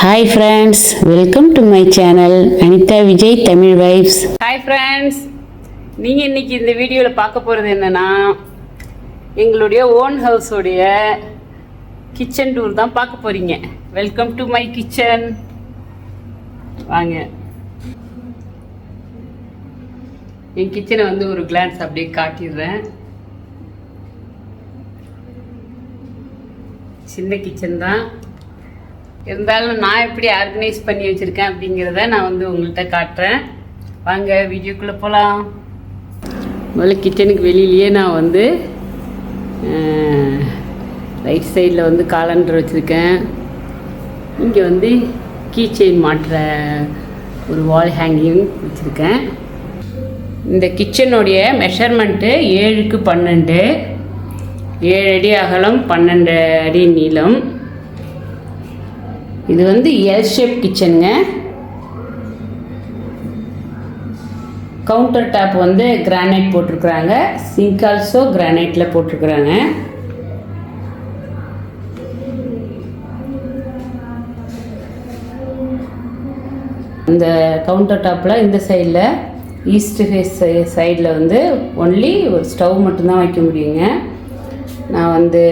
Hi friends welcome to my channel Anitha Vijay Tamil vibes hi friends நீங்கள் இன்றைக்கி இந்த வீடியோவில் பார்க்க போகிறது என்னென்னா எங்களுடைய ஓன் ஹவுஸோடைய கிச்சன் டூர் தான் பார்க்க போகிறீங்க வெல்கம் டு மை கிச்சன் வாங்க. என் கிச்சனை வந்து ஒரு கிளான்ஸ் அப்படியே காட்டிடுறேன். சின்ன கிச்சன் தான். இருந்தாலும் நான் எப்படி ஆர்கனைஸ் பண்ணி வச்சுருக்கேன் அப்படிங்கிறத நான் வந்து உங்கள்கிட்ட காட்டுறேன். வாங்க வீடியோக்குள்ளே போகலாம் முதல்ல கிச்சனுக்கு வெளியிலேயே நான் வந்து ரைட் சைடில் வந்து காலண்டர் வச்சுருக்கேன். இங்கே வந்து கீ செயின் மாட்டுற ஒரு வால் ஹேங்கிங் வச்சுருக்கேன். இந்த கிச்சனுடைய மெஷர்மெண்ட்டு ஏழுக்கு பன்னெண்டு ஏழு அடி அகலம் பன்னெண்டு அடி நீளம். இது வந்து எல் ஷேப் கிச்சனுங்க கவுண்டர் டாப் வந்து கிரானைட் போட்டிருக்கிறாங்க. சிங்க் ஆல்சோ கிரானைட்டில் போட்டிருக்கிறாங்க. இந்த கவுண்டர் டாப்பில் இந்த சைடில் ஈஸ்ட் ஃபேஸ் சைடில் வந்து ஒன்லி ஒரு ஸ்டவ் மட்டும்தான் வைக்க முடியுங்க. நான் வந்து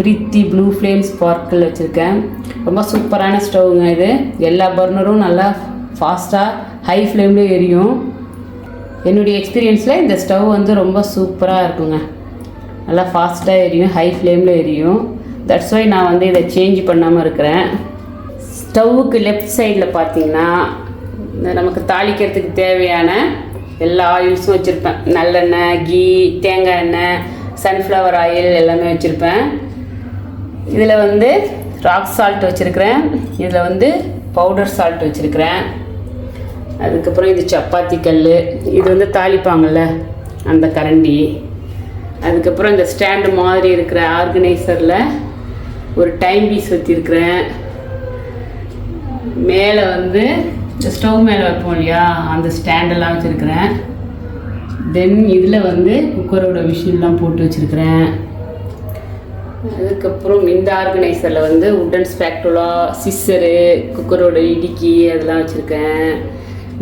பிரீத்தி ப்ளூ ஃப்ளேம் ஸ்பார்க்கிள் வச்சுருக்கேன். ரொம்ப சூப்பரான ஸ்டவ்ங்க இது. எல்லா பர்னரும் நல்லா ஃபாஸ்ட்டாக ஹை ஃப்ளேம்லேயும் எரியும். என்னுடைய எக்ஸ்பீரியன்ஸில் இந்த ஸ்டவ் வந்து ரொம்ப சூப்பராக இருக்குங்க. நல்லா ஃபாஸ்ட்டாக எரியும் ஹை ஃப்ளேமில் எரியும். தட்ஸ் ஒய் நான் வந்து இதை சேஞ்ச் பண்ணாமல் இருக்கிறேன். ஸ்டவ்வுக்கு லெஃப்ட் சைடில் பார்த்தீங்கன்னா இந்த நமக்கு தாளிக்கிறதுக்கு தேவையான எல்லா ஆயில்ஸும் வச்சுருப்பேன். நல்லெண்ணெய் கீ தேங்காய் எண்ணெய் சன்ஃப்ளவர் ஆயில் எல்லாமே வச்சுருப்பேன். இதில் வந்து ராக் சால்ட் வச்சுருக்கிறேன். இதில் வந்து பவுடர் சால்ட் வச்சுருக்கிறேன். அதுக்கப்புறம் இது சப்பாத்தி கல் இது வந்து தாளிப்பாங்கள்ல அந்த கரண்டி. அதுக்கப்புறம் இந்த ஸ்டாண்டு மாதிரி இருக்கிற ஆர்கனைசரில் ஒரு டைம் பீஸ் வச்சுருக்கிறேன். மேலே வந்து இந்த ஸ்டவ் மேலே வைப்போம் இல்லையா? அந்த ஸ்டாண்டெல்லாம் வச்சுருக்கிறேன். தென் இதில் வந்து குக்கரோட விஷயம்லாம் போட்டு வச்சுருக்கிறேன். அதுக்கப்புறம் இந்த ஆர்கனைசரில் வந்து உட்டன் ஸ்பேக்டுலா சிஸ்ஸரு குக்கரோட இடுக்கி அதெல்லாம் வச்சுருக்கேன்.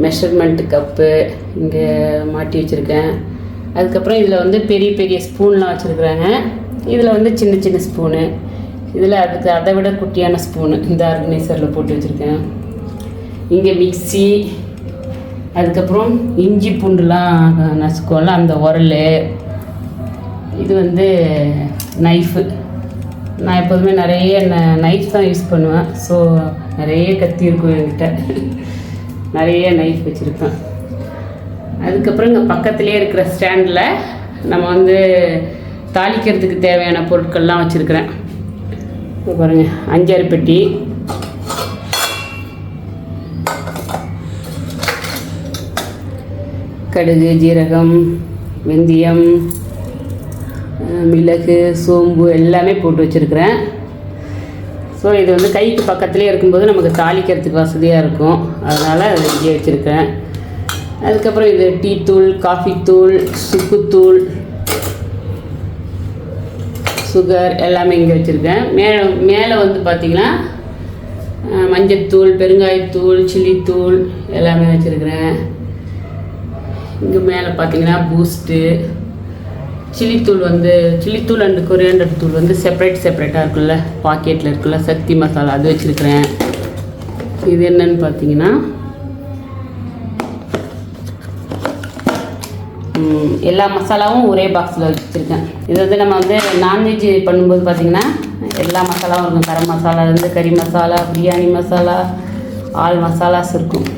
மெஷர்மெண்ட் கப்பு இங்கே மாட்டி வச்சுருக்கேன். அதுக்கப்புறம் இதில் வந்து பெரிய பெரிய ஸ்பூன்லாம் வச்சுருக்குறாங்க. இதில் வந்து சின்ன சின்ன ஸ்பூனு. இதில் அதுக்கு அதை விட குட்டியான ஸ்பூனு இந்த ஆர்கனைசரில் போட்டு வச்சுருக்கேன். இங்கே மிக்சி அதுக்கப்புறம் இஞ்சி பூண்டுலாம் நசுக்குவோம்ல அந்த உரல். இது வந்து நைஃபு நான் எப்போதுமே நிறைய நைஃப் தான் யூஸ் பண்ணுவேன். ஸோ நிறைய கத்தி இருக்கும் என்கிட்ட. நிறைய நைஃப் வச்சுருப்பேன். அதுக்கப்புறம் இங்கே பக்கத்துலேயே இருக்கிற ஸ்டாண்டில் நம்ம வந்து தாளிக்கிறதுக்கு தேவையான பொருட்கள்லாம் வச்சுருக்கிறேன். இப்போ பாருங்கள் அஞ்சாறு பெட்டி. கடுகு ஜீரகம் வெந்தயம் மிளகு சோம்பு எல்லாமே போட்டு வச்சுருக்கிறேன். ஸோ இது வந்து கைக்கு பக்கத்துலேயே இருக்கும்போது நமக்கு தாளிக்கிறதுக்கு வசதியாக இருக்கும். அதனால் அதை இங்கே வச்சுருக்கேன் அதுக்கப்புறம் இது டீ தூள் காஃபி தூள் சுக்குத்தூள் சுகர் எல்லாமே இங்கே வச்சுருக்கேன் மேலே மேலே வந்து பார்த்திங்கன்னா மஞ்சத்தூள் பெருங்காயத்தூள் சில்லித்தூள் எல்லாமே வச்சுருக்கிறேன். இங்கே மேலே பார்த்திங்கன்னா பூஸ்ட்டு சில்லித்தூள் வந்து சில்லித்தூள் அண்டு கொரியாண்டர் தூள் வந்து செப்பரேட் செப்பரேட்டாக இருக்குல்ல? பாக்கெட்டில் இருக்குல்ல? சக்தி மசாலா அது வச்சுருக்கிறேன். இது என்னன்னு பார்த்தீங்கன்னா எல்லா மசாலாவும் ஒரே பாக்ஸில் வச்சுருக்கேன். இது வந்து நம்ம வந்து நான்வெஜ் பண்ணும்போது பார்த்திங்கன்னா எல்லா மசாலாவும் இருக்கும். கரம் மசாலாலேருந்து கறி மசாலா பிரியாணி மசாலா ஆல் மசாலாஸ் இருக்கும்.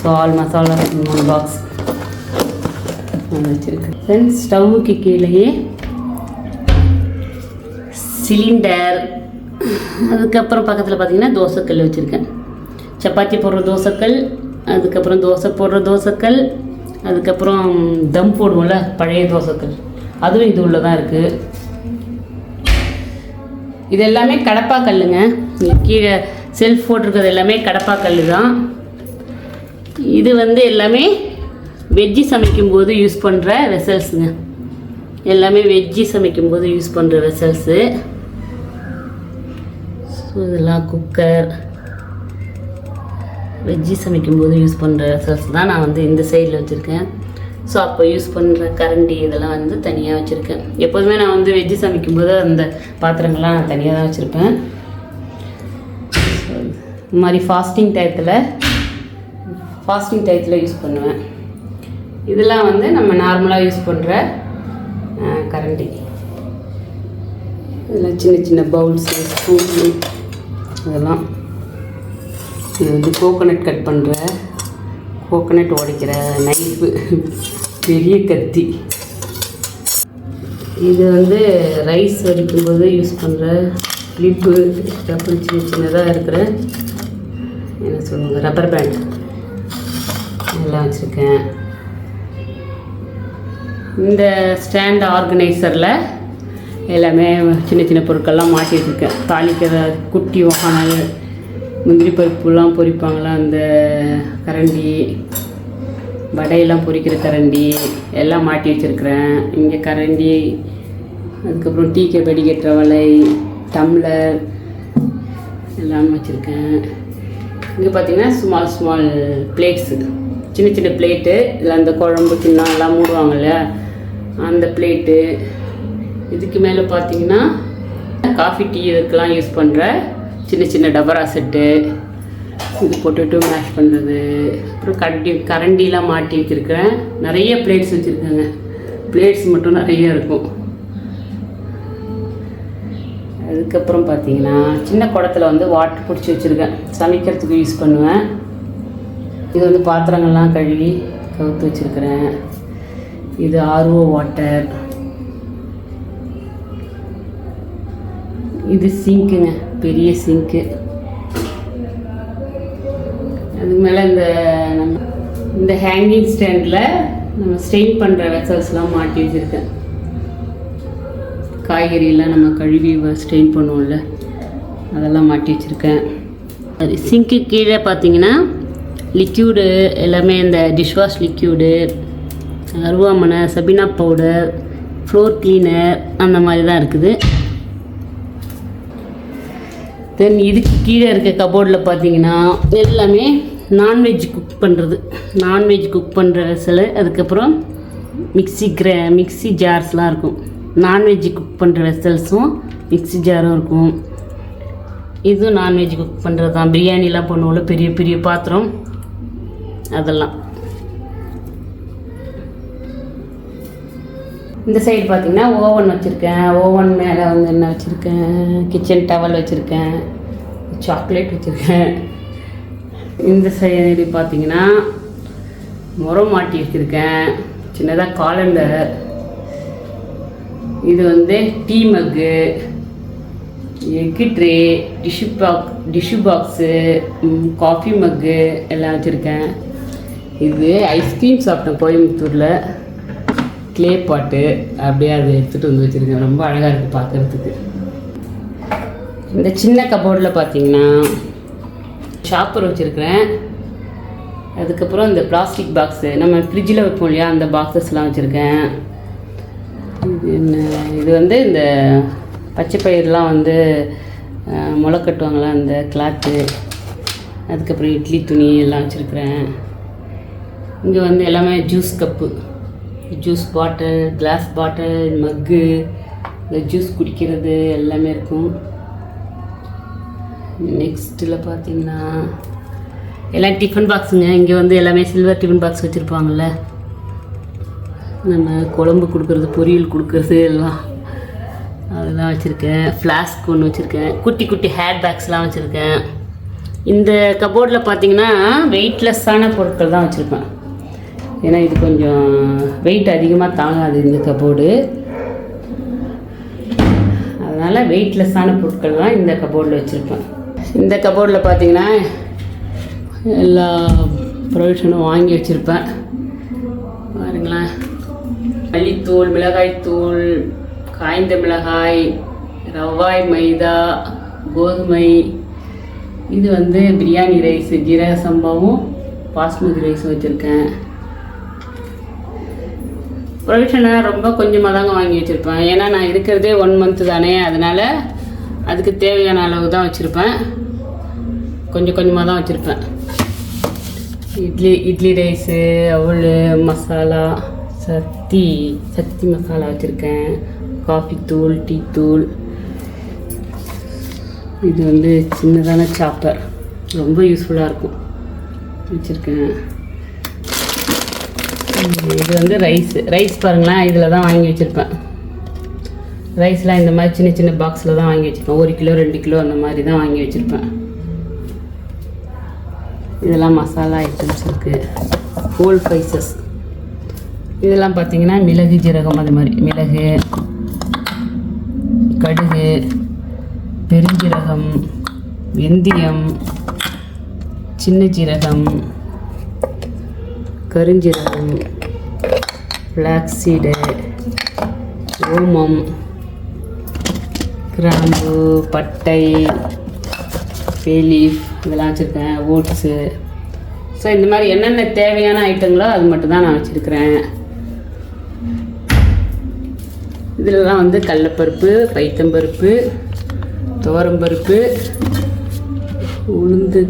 ஸோ ஆல் மசாலாஸ் மூணு பாக்ஸ் வச்சுருக்கேன் தென் ஸ்டவ்வுக்கு கீழேயே சிலிண்டர் அதுக்கப்புறம் பக்கத்தில் பார்த்தீங்கன்னா தோசைக்கல் வச்சுருக்கேன். சப்பாத்தி போடுற தோசைக்கல் அதுக்கப்புறம் தோசை போடுற தோசைக்கல் அதுக்கப்புறம் தம் போடுவோம்ல பழைய தோசைக்கல். அதுவும் இது உள்ள தான் இருக்குது இது எல்லாமே கடப்பா கல்லுங்க கீழே செல்ஃப் போட்டிருக்கிறது எல்லாமே கடப்பா கல் தான் இது வந்து எல்லாமே வெஜ்ஜி சமைக்கும்போது யூஸ் பண்ணுற வெசல்ஸுங்க. எல்லாமே வெஜ்ஜி சமைக்கும்போது யூஸ் பண்ணுற வெசல்ஸு. ஸோ இதெல்லாம் குக்கர். வெஜ்ஜி சமைக்கும்போது யூஸ் பண்ணுற வெசல்ஸ் தான் நான் வந்து இந்த சைடில் வச்சுருக்கேன். ஸோ அப்போ யூஸ் பண்ணுற கரண்டி இதெல்லாம் வந்து தனியாக வச்சுருக்கேன். எப்போதுமே நான் வந்து வெஜ்ஜி சமைக்கும்போது அந்த பாத்திரங்கள்லாம் நான் தனியாக தான் வச்சுருப்பேன். இந்த மாதிரி ஃபாஸ்டிங் டயத்தில் ஃபாஸ்டிங் டயத்தில் யூஸ் பண்ணுவேன். இதெல்லாம் வந்து நம்ம நார்மலாக யூஸ் பண்ணுற கரண்டி. இதெல்லாம் சின்ன சின்ன பவுல்ஸு ஸ்பூனு இதெல்லாம். இது வந்து கோகோனட் கட் பண்ணுற கோகோனட் உடைக்கிற நைஃபு பெரிய கத்தி. இது வந்து ரைஸ் வடிக்கும்போது யூஸ் பண்ணுற கிளிப்பு அப்புறம் சின்ன சின்னதாக இருக்கிற என்ன சொல்லுவாங்க ரப்பர் பேண்ட் எல்லாம் வச்சுருக்கேன். இந்த ஸ்டாண்ட் ஆர்கனைசரில் எல்லாமே சின்ன சின்ன பொருட்கள்லாம் மாட்டிகிட்ருக்கேன் தாளிக்கிற குட்டி வாகனங்கள் முந்திரி பருப்புலாம் பொரிப்பாங்களா அந்த கரண்டி வடையெல்லாம் பொரிக்கிற கரண்டி எல்லாம் மாட்டி வச்சுருக்கிறேன். இங்கே கரண்டி அதுக்கப்புறம் டீ கே வடிகட்டுற வலை டம்ளர் எல்லாம் வச்சுருக்கேன். இங்கே பார்த்திங்கன்னா ஸ்மால் ஸ்மால் பிளேட்ஸு சின்ன சின்ன பிளேட்டு இல்லை அந்த குழம்பு கிண்ணம் எல்லாம் மூடுவாங்கல்ல அந்த பிளேட்டு இதுக்கு மேலே பார்த்தீங்கன்னா காஃபி டீ இதுக்கெல்லாம் யூஸ் பண்ணுற சின்ன சின்ன டபரா செட்டு இது போட்டுட்டு மேஷ் பண்ணுறது அப்புறம் கரண்டி கரண்டிலாம் மாட்டி வச்சுருக்கேன் நிறைய பிளேட்ஸ் வச்சுருக்கேங்க. பிளேட்ஸ் மட்டும் நிறைய இருக்கும். அதுக்கப்புறம் பார்த்தீங்கன்னா சின்ன குடத்தில் வந்து வாட்டர் பிடிச்சி வச்சுருக்கேன். சமைக்கிறதுக்கு யூஸ் பண்ணுவேன். இது வந்து பாத்திரங்கள்லாம் கழுவி கவுத்து வச்சுருக்கிறேன். இது ஆர்ஓ வாட்டர் இது சிங்க்குங்க பெரிய சிங்க்கு அதுக்கு மேலே இந்த நம்ம இந்த ஹேங்கிங் ஸ்டாண்டில் நம்ம ஸ்டெயின் பண்ணுற வெசல்ஸ்லாம் மாட்டி வச்சுருக்கேன். காய்கறியெல்லாம் நம்ம கழுவி ஸ்டெயின் பண்ணுவோம்ல அதெல்லாம் மாட்டி வச்சுருக்கேன். அது சிங்க்கு கீழே பார்த்தீங்கன்னா லிக்யூடு எல்லாமே இந்த டிஷ்வாஷ் லிக்யூடு அருவாமனை சபினா பவுடர் ஃப்ளோர் கிளீனர் அந்த மாதிரி தான் இருக்குது. தென் இதுக்கு கீழே இருக்க கபோர்டில் பார்த்தீங்கன்னா எல்லாமே நான்வெஜ் குக் பண்ணுறது நான்வெஜ் குக் பண்ணுற சில அதுக்கப்புறம் மிக்ஸி கிர மிக்ஸி ஜார்ஸ்லாம் இருக்கும். நான்வெஜ் குக் பண்ணுற வெசல்ஸும் மிக்ஸி ஜாரும் இருக்கும். இதுவும் நான்வெஜ் குக் பண்ணுறது தான் பிரியாணிலாம் பண்ணுவோம்ல பெரிய பெரிய பாத்திரம் அதெல்லாம். இந்த சைடு பார்த்தீங்கன்னா ஓவன் வச்சுருக்கேன். ஓவன் மேலே வந்து என்ன வச்சுருக்கேன்? கிச்சன் டவல் வச்சுருக்கேன். சாக்லேட் வச்சுருக்கேன். இந்த சைடு பார்த்தீங்கன்னா முறம் மாட்டி வச்சுருக்கேன். சின்னதாக காலண்டர் இது வந்து tea mug egg tray tissue pack tissue box coffee mug எல்லாம் வச்சுருக்கேன். இது ஐஸ்கிரீம் சாப்பிட்டேன் கோயம்புத்தூரில். க்ளே பாட்டு அப்படியே அதை எடுத்துகிட்டு வந்து வச்சுருக்கேன். ரொம்ப அழகாக இருக்குது பார்க்குறதுக்கு. இந்த சின்ன கபோர்டில் பார்த்தீங்கன்னா ஷாப்பர் வச்சுருக்கிறேன். அதுக்கப்புறம் இந்த பிளாஸ்டிக் பாக்ஸு நம்ம ஃப்ரிட்ஜில் வைப்போம் இல்லையா அந்த பாக்ஸஸ்லாம் வச்சுருக்கேன். இது என்ன? இது வந்து இந்த பச்சை பயிரெலாம் வந்து முளை கட்டுவாங்களா அந்த கிளாத்து அதுக்கப்புறம் இட்லி துணி எல்லாம் வச்சுருக்குறேன். இங்கே வந்து எல்லாமே juice cup juice bottle glass bottle mug இந்த ஜூஸ் குடிக்கிறது எல்லாமே இருக்கும். நெக்ஸ்ட்டில் பார்த்தீங்கன்னா எல்லாம் டிஃபன் பாக்ஸுங்க இங்கே வந்து எல்லாமே சில்வர் டிஃபன் பாக்ஸ் வச்சுருப்பாங்கள்ல நம்ம குழம்பு கொடுக்குறது பொரியல் கொடுக்குறது எல்லாம் அதெல்லாம் வச்சுருக்கேன். ஃப்ளாஸ்க் ஒன்று வச்சுருக்கேன். குட்டி குட்டி ஹேர் பேக்ஸ்லாம் வச்சுருக்கேன். இந்த கபோர்டில் பார்த்தீங்கன்னா வெயிட்லெஸ்ஸான பொருட்கள் தான் வச்சுருப்பேன். ஏன்னா இது கொஞ்சம் வெயிட் அதிகமாக தாங்காது இந்த கபோர்டு அதனால் வெயிட்லெஸ்ஸான பொருட்கள்லாம் இந்த கபோர்டில் வச்சுருப்பேன். இந்த கபோர்டில் பார்த்தீங்கன்னா எல்லா ப்ரொவிஷனும் வாங்கி வச்சுருப்பேன். பாருங்களேன். மல்லித்தூள் மிளகாய்த்தூள் காய்ந்த மிளகாய் ரவாய் மைதா கோதுமை. இது வந்து பிரியாணி ரைஸு ஜீரக சம்பாவும் பாஸ்மதி ரைஸும் வச்சுருக்கேன். ப்ரொவிஷனாக ரொம்ப கொஞ்சமாக தாங்க வாங்கி வச்சுருப்பேன். ஏன்னா நான் இருக்கிறதே ஒன் மந்த்து தானே அதனால் அதுக்கு தேவையான அளவு தான் வச்சுருப்பேன். கொஞ்சம் கொஞ்சமாக தான் வச்சுருப்பேன். இட்லி இட்லி ரைஸு அவள் மசாலா சக்தி சக்தி மசாலா வச்சுருக்கேன். காஃபி தூள் டீ தூள். இது வந்து சின்னதான சாப்பர் ரொம்ப யூஸ்ஃபுல்லாக இருக்கும். வச்சுருக்கேன். இது வந்து ரைஸ் ரைஸ் பாருங்களேன் இதில் தான் வாங்கி வச்சுருப்பேன். ரைஸ்லாம் இந்த மாதிரி சின்ன சின்ன பாக்ஸில் தான் வாங்கி வச்சுருப்பேன். ஒரு கிலோ ரெண்டு கிலோ அந்த மாதிரி தான் வாங்கி வச்சுருப்பேன். இதெல்லாம் மசாலா ஐட்டம்ஸ் இருக்குது ஹோல் ஸ்பைசஸ் இதெல்லாம் பார்த்தீங்கன்னா மிளகு ஜீரகம் அது மாதிரி. மிளகு கடுகு பெருஞ்சீரகம் வெந்தயம் சின்ன ஜீரகம் கருஞ்சீரகம் ஃப்ளாக்ஸீடு ஓமம் கிராம்பு பட்டை பேலீஃப் இதெல்லாம் வச்சுருக்கேன் ஓட்ஸு ஸோ இந்த மாதிரி என்னென்ன தேவையான ஐட்டங்களோ அது மட்டும்தான் நான் வச்சுருக்கிறேன். இதிலலாம் வந்து கடலப்பருப்பு பைத்தம்பருப்பு துவரம்பருப்பு உளுந்து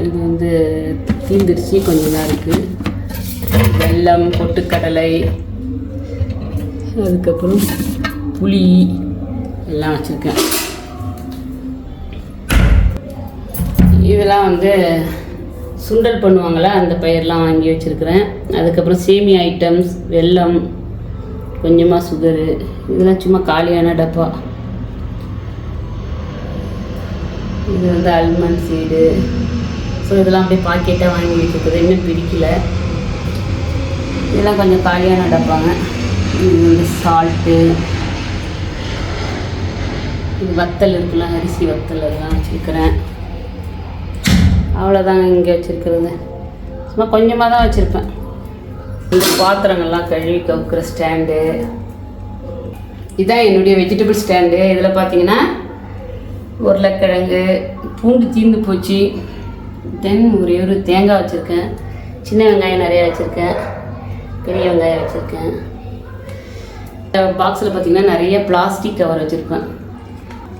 இது வந்து தீந்துருச்சு கொஞ்சம் தான் இருக்குது வெல்லம் கொட்டுக்கடலை அதுக்கப்புறம் புளி எல்லாம் வச்சுருக்கேன். இதெல்லாம் வந்து சுண்டல் பண்ணுவாங்களா அந்த பயிரெலாம் வாங்கி வச்சுருக்கிறேன். அதுக்கப்புறம் சேமி ஐட்டம்ஸ் வெல்லம் கொஞ்சமாக சுகரு இதெல்லாம் சும்மா காலியான டப்பா. இது வந்து அல்மண்ட் சீடு ஸோ இதெல்லாம் அப்படியே பாக்கெட்டாக வாங்கி வச்சுருக்குது இன்னும் பிரிக்கல இதெல்லாம் கொஞ்சம் காலியாக நடப்பாங்க. இது வந்து சால்ட்டு இது வத்தல் இருக்குல்ல அரிசி வத்தல் அதெல்லாம் வச்சுருக்கிறேன். அவ்வளோதாங்க இங்கே வச்சுருக்கிறது. சும்மா கொஞ்சமாக தான் வச்சுருப்பேன். இந்த பாத்திரங்கள்லாம் கழுவி கவுக்கிற ஸ்டாண்டு. இதான் என்னுடைய வெஜிடபிள் ஸ்டாண்டு இதில் பார்த்தீங்கன்னா உருளைக்கிழங்கு பூண்டு தீர்ந்து போச்சு. தென் ஒரே ஒரு தேங்காய் வச்சுருக்கேன். சின்ன வெங்காயம் நிறையா வச்சுருக்கேன். பெரிய வெங்காயம் வச்சுருக்கேன். பாக்ஸில் பார்த்தீங்கன்னா நிறைய பிளாஸ்டிக் கவர் வச்சுருப்பேன்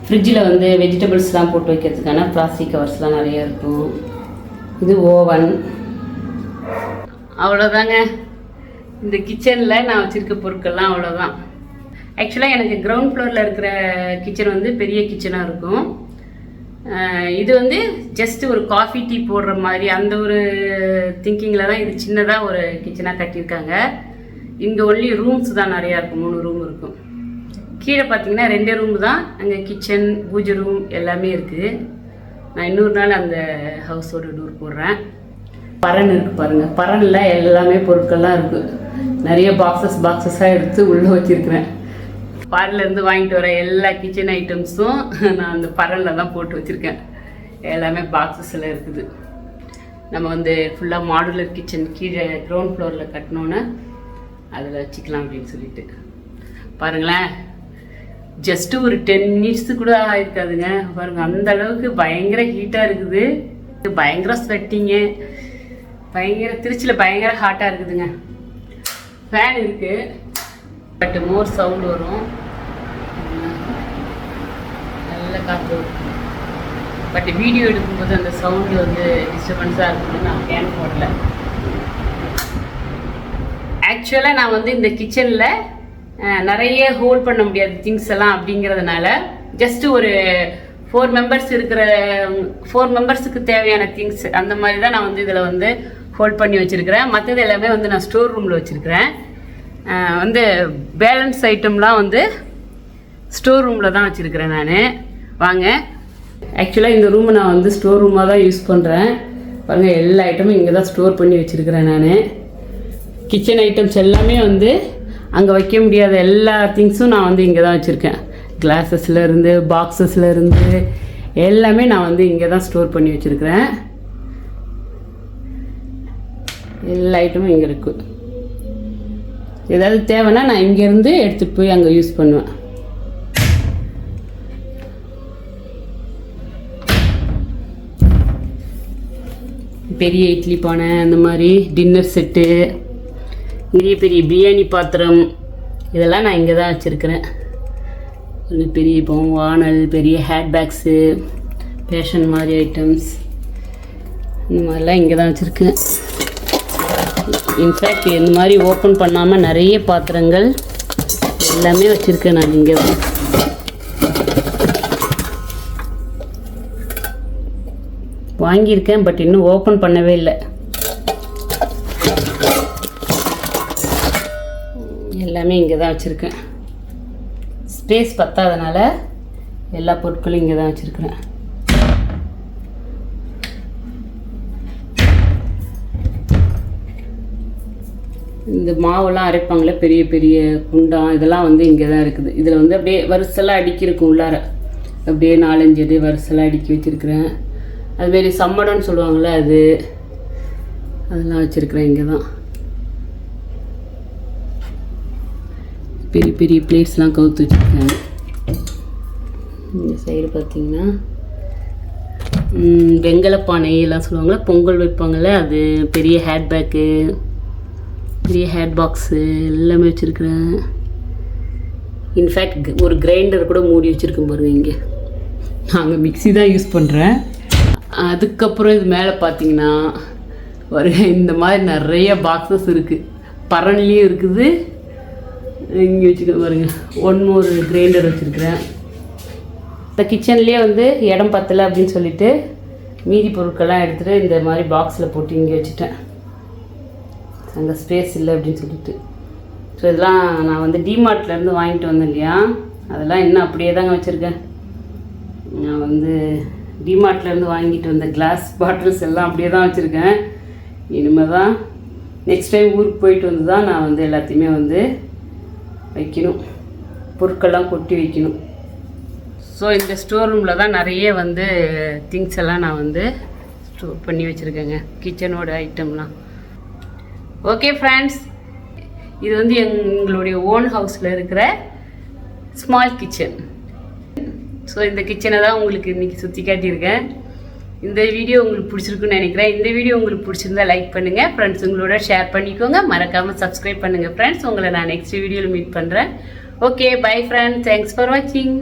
ஃப்ரிட்ஜில் வந்து வெஜிடபிள்ஸ்லாம் போட்டு வைக்கிறதுக்கான பிளாஸ்டிக் கவர்ஸ்லாம் நிறைய இருக்கும். இது ஓவன் அவ்வளோதாங்க இந்த கிச்சனில் நான் வச்சுருக்க பொருட்கள்லாம் அவ்வளோதான் ஆக்சுவலாக எனக்கு கிரவுண்ட் ஃப்ளோரில் இருக்கிற கிச்சன் வந்து பெரிய கிச்சனாக இருக்கும். இது வந்து ஜஸ்ட் ஒரு காஃபி டீ போடுற மாதிரி அந்த ஒரு திங்கிங்கில் தான் இது சின்னதாக ஒரு கிச்சனாக கட்டியிருக்காங்க. இங்கே ஒன்லி ரூம்ஸ் தான் நிறையா இருக்கும். மூணு ரூம் இருக்கும். கீழே பார்த்தீங்கன்னா ரெண்டே ரூம் தான். அங்கே கிச்சன் பூஜை ரூம் எல்லாமே இருக்குது நான் இன்னொரு நாள் அந்த ஹவுஸோட டூர் போடுறேன். பரன் இருக்குது பாருங்கள் பரனில் எல்லாமே பொருட்கள்லாம் இருக்குது நிறைய பாக்ஸஸ் பாக்ஸஸாக எடுத்து உள்ளே வச்சுருக்கிறேன். இருந்து வாங்கிட்டு வர எல்லா கிச்சன் ஐட்டம்ஸும் நான் அந்த பரலில் தான் போட்டு வச்சுருக்கேன். எல்லாமே பாக்ஸஸில் இருக்குது. நம்ம வந்து ஃபுல்லாக மாடுலர் கிச்சன் கீழே கிரவுண்ட் ஃப்ளோரில் கட்டினோன்னே அதில் வச்சுக்கலாம் அப்படின்னு சொல்லிட்டு. பாருங்களேன். ஜஸ்ட்டு ஒரு டென் மினிட்ஸு கூட ஆயிருக்காதுங்க. பாருங்கள் அந்த அளவுக்கு பயங்கர ஹீட்டாக இருக்குது. பயங்கர ஸ்வெட்டிங்கு பயங்கர திருச்சியில் பயங்கர ஹாட்டாக இருக்குதுங்க. ஃபேன் இருக்குது பட் மோர் சவுண்ட் வரும். நல்ல காற்று வரும். பட் வீடியோ எடுக்கும்போது அந்த சவுண்டு வந்து டிஸ்டர்பன்ஸாக இருக்கும்னு நான் கேன் போடல. ஆக்சுவலாக நான் வந்து இந்த கிச்சனில் நிறைய ஹோல்ட் பண்ண முடியாது திங்ஸ் எல்லாம் அப்படிங்கிறதுனால ஜஸ்ட் ஒரு ஃபோர் மெம்பர்ஸ் இருக்கிற ஃபோர் மெம்பர்ஸுக்கு தேவையான திங்ஸ் அந்த மாதிரி தான் நான் வந்து இதில் வந்து ஹோல்ட் பண்ணி வச்சுருக்கிறேன். மற்றது எல்லாமே வந்து நான் ஸ்டோர் ரூமில் வச்சுருக்கிறேன். வந்து பேலன்ஸ் ஐட்டம்லாம் வந்து ஸ்டோர் ரூமில் தான் வச்சுருக்கிறேன் நான். வாங்க. ஆக்சுவலாக இந்த ரூமை நான் வந்து ஸ்டோர் ரூமாக தான் யூஸ் பண்ணுறேன் பாருங்கள் எல்லா ஐட்டமும் இங்கே தான் ஸ்டோர் பண்ணி வச்சுருக்கிறேன் நான். கிச்சன் ஐட்டம்ஸ் எல்லாமே வந்து அங்கே வைக்க முடியாத எல்லா திங்ஸும் நான் வந்து இங்கே தான் வச்சுருக்கேன். கிளாஸஸில் இருந்து பாக்ஸஸில் இருந்து எல்லாமே நான் வந்து இங்கே தான் ஸ்டோர் பண்ணி வச்சுருக்கிறேன். எல்லா ஐட்டமும் இங்கே இருக்குது ஏதாவது தேவைன்னா நான் இங்கேருந்து எடுத்துகிட்டு போய் அங்கே யூஸ் பண்ணுவேன். பெரிய இட்லி பானை அந்த மாதிரி டின்னர் செட்டு பெரிய பெரிய பிரியாணி பாத்திரம் இதெல்லாம் நான் இங்கே தான் வச்சுருக்கிறேன் பெரிய இப்போ வானல் பெரிய ஹேட் பேக்ஸு ஃபேஷன் மாதிரி ஐட்டம்ஸ் இந்த மாதிரிலாம் இங்கே தான் வச்சுருக்கேன். இன்ஃபேக்ட் இந்த மாதிரி ஓப்பன் பண்ணாமல் நிறைய பாத்திரங்கள் எல்லாமே வச்சுருக்கேன் நான் இங்கே. வாங்கியிருக்கேன் பட் இன்னும் ஓப்பன் பண்ணவே இல்லை. எல்லாமே இங்கே தான் வச்சுருக்கேன். ஸ்பேஸ் பத்தாதனால எல்லா பொருட்களும் இங்கே தான் வச்சுருக்குறேன். இந்த மாவெல்லாம் அரைப்பாங்களே பெரிய பெரிய குண்டான் இதெல்லாம் வந்து இங்கே தான் இருக்குது. இதில் வந்து அப்படியே வரிசலாக அடுக்கியிருக்கும் உள்ளார. அப்படியே நாலஞ்சு அடி வரிசலாக அடுக்கி வச்சுருக்கிறேன். அதுமாரி சம்மடம்னு சொல்லுவாங்கள்ல அது அதெல்லாம் வச்சுருக்கிறேன் இங்கே தான் பெரிய பெரிய பிளேட்ஸ்லாம் கவுத்து வச்சுருக்கேன். இந்த சைடு பார்த்தீங்கன்னா ம், வெங்கல பானை எல்லாம் சொல்லுவாங்கள்ல பொங்கல் வைப்பாங்கள்ல அது பெரிய ஹேட் பேக்கு பெரிய ஹேட் பாக்ஸு எல்லாமே வச்சுருக்கிறேன். இன்ஃபேக்ட் ஒரு கிரைண்டர் கூட மூடி வச்சுருக்கேன் பாருங்க இங்கே. நாங்கள் மிக்ஸி தான் யூஸ் பண்ணுறேன் அதுக்கப்புறம் இது மேலே பார்த்தீங்கன்னா வருங்க இந்த மாதிரி நிறைய பாக்ஸஸ் இருக்குது பரன்லேயும் இருக்குது. இங்கே வச்சுக்கிறேன் பாருங்க ஒன் ஒரு கிரைண்டர் வச்சுருக்கிறேன். இந்த கிச்சன்லேயே வந்து இடம் பத்தலை அப்படின்னு சொல்லிட்டு மீதி பொருட்கள்லாம் எடுத்துகிட்டு இந்த மாதிரி பாக்ஸில் போட்டு இங்கே வச்சுட்டேன். அங்கே ஸ்பேஸ் இல்லை அப்படின்னு சொல்லிட்டு. ஸோ இதெல்லாம் நான் வந்து டிமார்ட்லேருந்து வாங்கிட்டு வந்தேன் இல்லையா? அதெல்லாம் இன்னும் அப்படியே தாங்க வச்சுருக்கேன். நான் வந்து டிமார்ட்லேருந்து வாங்கிட்டு வந்த கிளாஸ் பாட்டில்ஸ் எல்லாம் அப்படியே தான் வச்சுருக்கேன். இனிமேல் தான் நெக்ஸ்ட் டைம் ஊருக்கு போயிட்டு வந்து தான் நான் வந்து எல்லாத்தையுமே வந்து வைக்கணும். பொருட்கள்லாம் கொட்டி வைக்கணும். ஸோ இந்த ஸ்டோர் ரூமில் தான் நிறைய வந்து திங்ஸ் எல்லாம் நான் வந்து ஸ்டோர் பண்ணி வச்சுருக்கேங்க. கிச்சனோட ஐட்டம்லாம் ஓகே ஃப்ரெண்ட்ஸ் இது வந்து எங்களுடைய ஓன் ஹவுஸில் இருக்கிற ஸ்மால் கிச்சன் ஸோ இந்த கிச்சனை தான் உங்களுக்கு இன்றைக்கி சுற்றி காட்டியிருக்கேன். இந்த வீடியோ உங்களுக்கு பிடிச்சிருக்குன்னு நினைக்கிறேன். இந்த வீடியோ உங்களுக்கு பிடிச்சிருந்தா லைக் பண்ணுங்கள் ஃப்ரெண்ட்ஸ் உங்களோட ஷேர் பண்ணிக்கோங்க. மறக்காமல் சப்ஸ்கிரைப் பண்ணுங்கள் ஃப்ரெண்ட்ஸ் உங்களை நான் நெக்ஸ்ட் வீடியோவில் மீட் பண்ணுறேன் okay bye friends thanks for வாட்சிங்